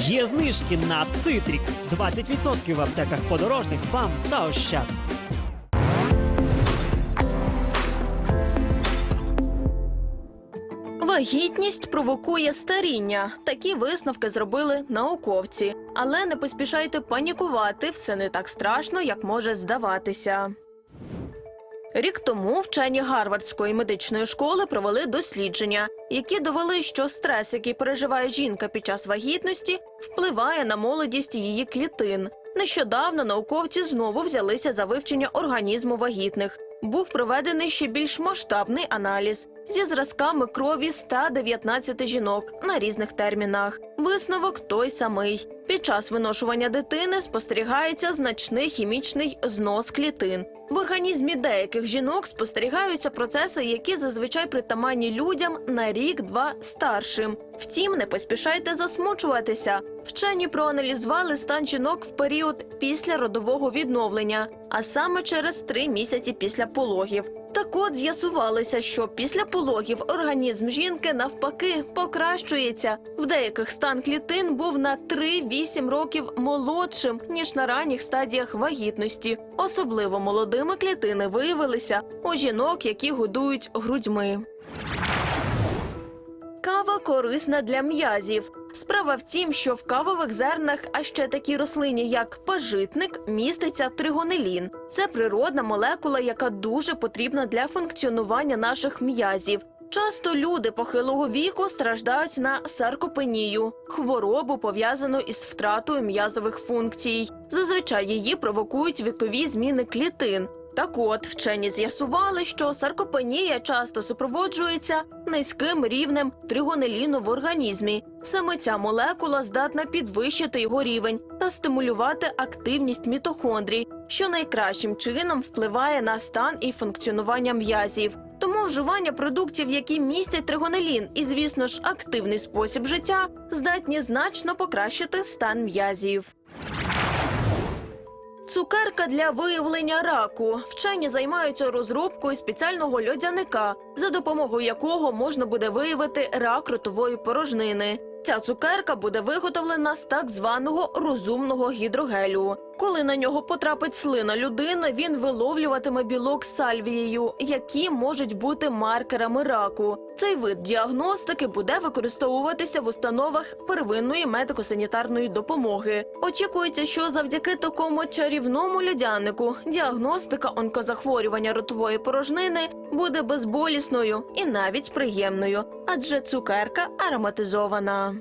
Є знижки на цитрік 20% в аптеках подорожних, БАМ та Ощад. Вагітність провокує старіння. Такі висновки зробили науковці. Але не поспішайте панікувати, все не так страшно, як може здаватися. Рік тому вчені Гарвардської медичної школи провели дослідження, які довели, що стрес, який переживає жінка під час вагітності, впливає на молодість її клітин. Нещодавно науковці знову взялися за вивчення організму вагітних. Був проведений ще більш масштабний аналіз зі зразками крові 119 жінок на різних термінах. Висновок той самий. Під час виношування дитини спостерігається значний хімічний знос клітин. В організмі деяких жінок спостерігаються процеси, які зазвичай притаманні людям на рік-два старшим. Втім, не поспішайте засмучуватися. Вчені проаналізували стан жінок в період після родового відновлення, а саме через три місяці після пологів. Так от з'ясувалося, що після пологів організм жінки навпаки покращується. В деяких стан клітин був на 3-8 років молодшим ніж на ранніх стадіях вагітності. Особливо молодими клітини виявилися у жінок, які годують грудьми. Корисна для м'язів. Справа в тім, що в кавових зернах, а ще такій рослині, як пажитник, міститься тригонелін. Це природна молекула, яка дуже потрібна для функціонування наших м'язів. Часто люди похилого віку страждають на саркопенію – хворобу, пов'язану із втратою м'язових функцій. Зазвичай її провокують вікові зміни клітин. Так от вчені з'ясували, що саркопенія часто супроводжується низьким рівнем тригонеліну в організмі. Саме ця молекула здатна підвищити його рівень та стимулювати активність мітохондрій, що найкращим чином впливає на стан і функціонування м'язів. Тому вживання продуктів, які містять тригонелін, і, звісно ж, активний спосіб життя, здатні значно покращити стан м'язів. Цукерка для виявлення раку. Вчені займаються розробкою спеціального льодяника, за допомогою якого можна буде виявити рак ротової порожнини. Ця цукерка буде виготовлена з так званого розумного гідрогелю. Коли на нього потрапить слина людини, він виловлюватиме білок сальвією, які можуть бути маркерами раку. Цей вид діагностики буде використовуватися в установах первинної медико-санітарної допомоги. Очікується, що завдяки такому чарівному льодянику діагностика онкозахворювання ротової порожнини буде безболісною і навіть приємною, адже цукерка ароматизована.